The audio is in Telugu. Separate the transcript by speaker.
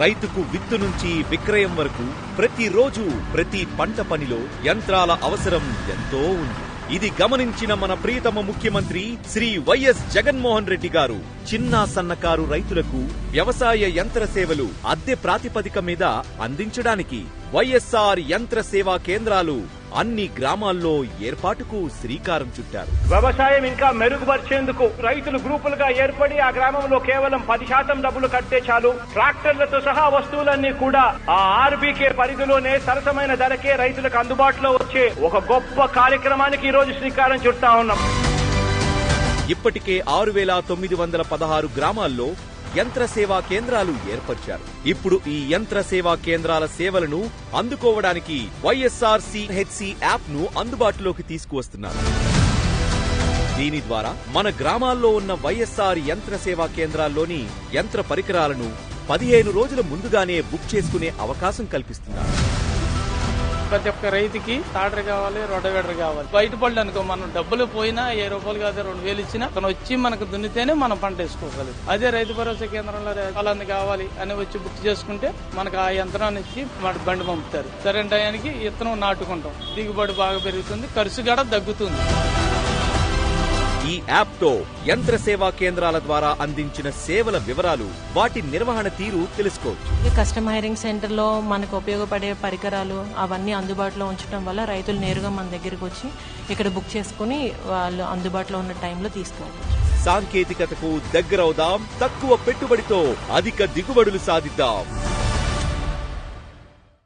Speaker 1: రైతుకు విత్తు నుంచి విక్రయం వరకు ప్రతిరోజు ప్రతి పంట పనిలో యంత్రాల అవసరం ఎంతో ఉంది. ఇది గమనించిన మన ప్రియతమ ముఖ్యమంత్రి శ్రీ వైఎస్ జగన్మోహన్ రెడ్డి గారు చిన్న సన్నకారు రైతులకు వ్యవసాయ యంత్ర సేవలు అద్దె ప్రాతిపదిక మీద అందించడానికి వైఎస్ఆర్ యంత్ర సేవా కేంద్రాలు అన్ని గ్రామాల్లో ఏర్పాటుకు శ్రీకారం చుట్టారు.
Speaker 2: వ్యవసాయం ఇంకా మెరుగుపరిచేందుకు రైతులు గ్రూపులుగా ఏర్పడి ఆ గ్రామంలో కేవలం పది శాతం డబ్బులు కడితే చాలు. ట్రాక్టర్లతో సహా వస్తువులన్నీ కూడా ఆ ఆర్బీకే పరిధిలోనే సరసమైన ధరకే రైతులకు అందుబాటులో వచ్చే ఒక గొప్ప కార్యక్రమానికి ఈ రోజు శ్రీకారం చుడతా ఉన్నాం.
Speaker 1: ఇప్పటికే ఆరు వేల తొమ్మిది వందల పదహారు గ్రామాల్లో యంత్ర సేవా కేంద్రాలు ఏర్పరిచారు. ఇప్పుడు ఈ యంత్ర సేవా కేంద్రాల సేవలను అందుకోవడానికి వైఎస్ఆర్ హెచ్సి యాప్ను అందుబాటులోకి తీసుకువస్తున్నారు. దీని ద్వారా మన గ్రామాల్లో ఉన్న వైఎస్ఆర్ యంత్ర సేవా కేంద్రాల్లోని యంత్ర పరికరాలను పదిహేను రోజుల ముందుగానే బుక్ చేసుకునే అవకాశం కల్పిస్తున్నారు.
Speaker 3: ప్రతి ఒక్క రైతుకి టాటర్ కావాలి రొటవేటర్ కావాలి. బయట పళ్ళు అనుకో మనం డబ్బులు పోయినా ఏ రూపాయలు కాదు రెండు వేలు ఇచ్చినా తను వచ్చి మనకు దున్నితేనే మనం పంట వేసుకోగలదు. అదే రైతు భరోసా కేంద్రంలో ఫలాన్ని కావాలి అని వచ్చి బుక్ చేసుకుంటే మనకు ఆ యంత్రాన్ని ఇచ్చి మన బండి పంపుతారు. సరైన టయానికి ఇత్తనం నాటుకుంటాం. దిగుబడి బాగా పెరుగుతుంది ఖర్చు కూడా తగ్గుతుంది.
Speaker 1: ఈ యాప్తో యంత్ర సేవా కేంద్రాల ద్వారా అందించిన సేవల వివరాలు వాటి నిర్వహణ తీరు తెలుసుకోవచ్చు.
Speaker 4: ఈ కస్టమ్ హైరింగ్ సెంటర్లో మనకు ఉపయోగపడే పరికరాలు అవన్నీ అందుబాటులో ఉంచడం వల్ల రైతులు నేరుగా మన దగ్గరికి వచ్చి ఇక్కడ బుక్ చేసుకుని వాళ్ళు అందుబాటులో ఉన్న టైంలో తీసుకోవచ్చు.
Speaker 1: సాంకేతికతకు దగ్గరవుదాం తక్కువ పెట్టుబడితో అధిక దిగుబడులు సాధిద్దాం.